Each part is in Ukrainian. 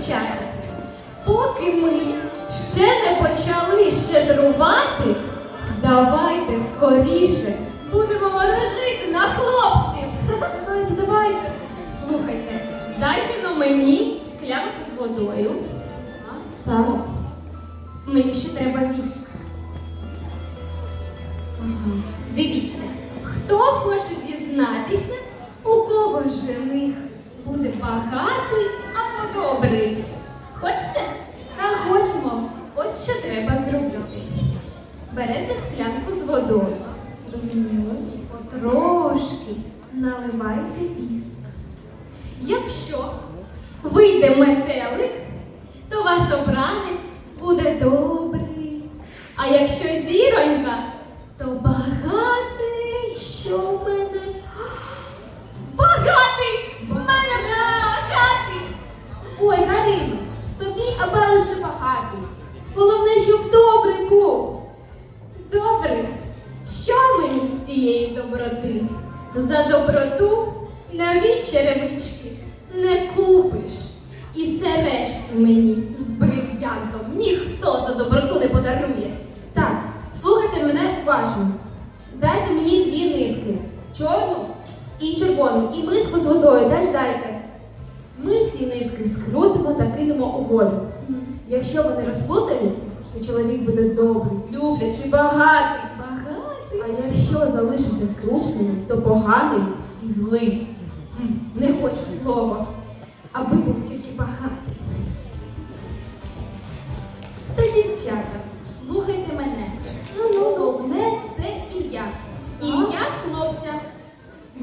дівчата, поки ми ще не почали щедрувати, давайте скоріше будемо ворожити на хлопців. Давайте, давайте. Слухайте, дайте на мені склянку з водою. Так. Мені ще треба віск. Ага. Дивіться, хто хоче дізнатися, у кого жених буде багатий добрий. Хочете? Так, хочемо. Ось що треба зробити. Берете склянку з водою. Зрозуміло. Потрошки наливайте віск. Якщо вийде метелик, то ваш обранець буде добрий. А якщо зіронька, то багатий, Ой, Карина, тобі аби лише багатий. Головне, щоб добрий був. Добре, що мені з цієї доброти? За доброту нові черевички не купиш. І сережки мені з брильянтом ніхто за доброту не подарує. Так, слухайте мене уважно. Дайте мені дві нитки. Чорну і червону. І миску з водою теж дайте. Ми ці нитки скрутимо та кинемо у воду. Якщо вони розплутаються, то чоловік буде добрий, люблячий, багатий. А якщо залишиться скрученим, то поганий і злий. Не хочу слова, аби був тільки багатий. Та дівчата, слухайте мене. Ну, головне це ім'я. Ім'я хлопця.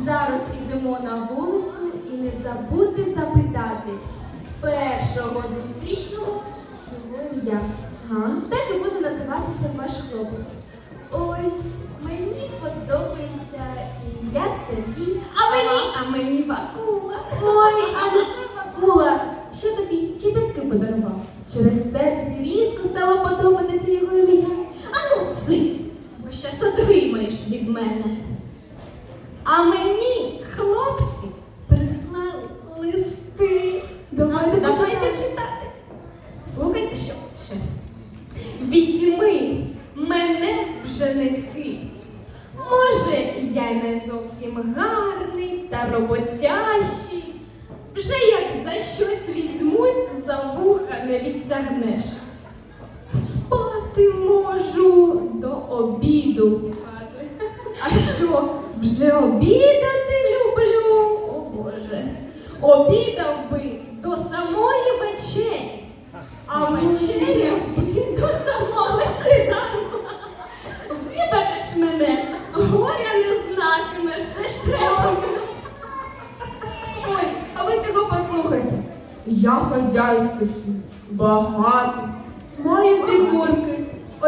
Зараз ідемо на вулицю і не забудьте запитати першого зустрічного його ім'я. Так і буде називатися ваш хлопець. Ось мені подобається ім'я Сергій, а мені, а мені Вакула. Ой, а не Вакула, що тобі чепітки подарував? Через те тобі різко стало подобатися його ім'я. А ну циць, бо щас отримаєш від мене. А мені хлопці прислали листи. Давайте Давайте читати. Слухайте, що пише. Візьми мене в женихи. Може, я й не зовсім гарний та роботящий. Вже як за щось візьмусь, за вуха не відтягнеш. Спати можу до обіду. А що, вже обідати люблю? О Боже. Обідав би до самої вечері, а вечеряв би до самого сніданку. Вибереш мене, горя не знатимеш, це ж треба. Ой, а ви цього послухайте. Я хазяйська сім, багатий, маю дві курки.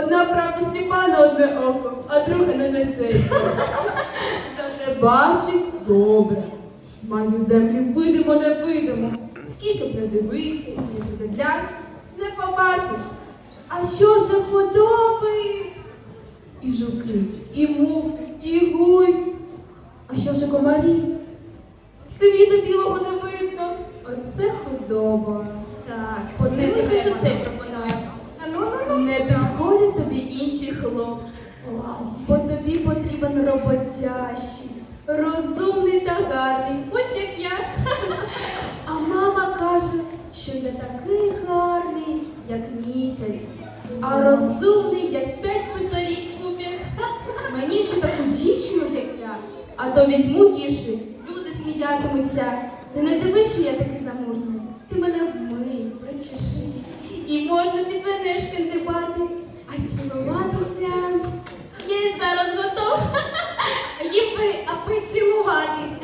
Одна, правда, сліпа на одне око, а друга не несеться. Зате бачить добре. Маю землі видимо, не видимо. Скільки б не дивився, не придивлявся, не побачиш. А що ж худоби? І жуки, і муки, і гусь. А що ж комарі? Світу білого не видно. Оце худоба. Так, подивися, що це пропонує. А ну, ну, ну. Не підходять тобі інші хлопці. Бо тобі роботящий, розумний та гарний. Ось як я. А мама каже, що я такий гарний, як місяць, а розумний, як п'ять писарів купів. Мені ще таку дівчину, як я, а то візьму гірше. Люди сміятимуться. Ти не дивись, що я такий замурзаний. Ти мене вмий, причеши. І можна під мене шкандибати, а цілуватися зараз готова їм аби цілуватися.